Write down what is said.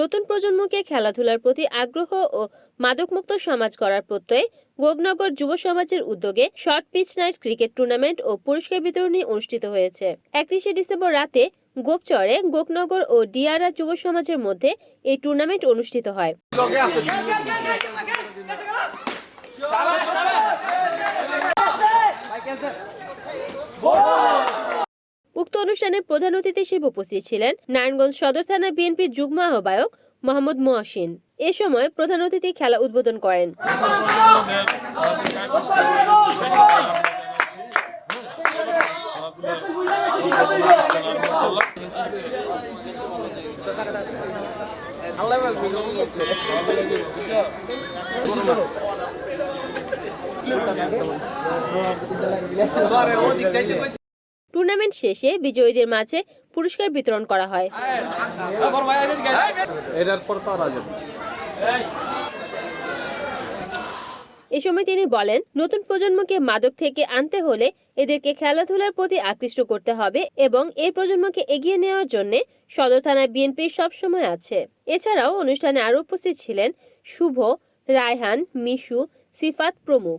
নতুন প্রজন্মকে খেলাধুলার প্রতি আগ্রহ ও মাদকমুক্ত সমাজ করার প্রত্যয়ে গোগনগর যুব সমাজের উদ্যোগে short pitch night cricket tournament ও পুরস্কার বিতরণী অনুষ্ঠিত হয়েছে। একত্রিশে ডিসেম্বর রাতে গোপচরে গোকনগর ও ডিয়ারা যুব সমাজের মধ্যে এই টুর্নামেন্ট অনুষ্ঠিত হয়। অনুষ্ঠানে প্রধান অতিথি হিসেবে উপস্থিত ছিলেন নারায়ণগঞ্জ সদর থানা বিএনপির যুগ্ম আহ্বায়ক মোহাম্মদ মোয়াসিন। এ সময় প্রধান অতিথি খেলা উদ্বোধন করেন। টুর্নামেন্ট শেষে বিজয়ীদের মাঝে পুরস্কার বিতরণ করা হয়। এটার পর তারা যাবে এ সময় তিনি বলেন নতুন প্রজন্মকে মাদক থেকে আনতে হলে এদেরকে খেলাধুলার প্রতি আকৃষ্ট করতে হবে এবং এই প্রজন্মকে এগিয়ে নেওয়ার জন্য সদর থানায় বিএনপি সবসময় আছে। এছাড়াও অনুষ্ঠানে আরও উপস্থিত ছিলেন শুভ রায়হান মিশু সিফাত প্রমুখ।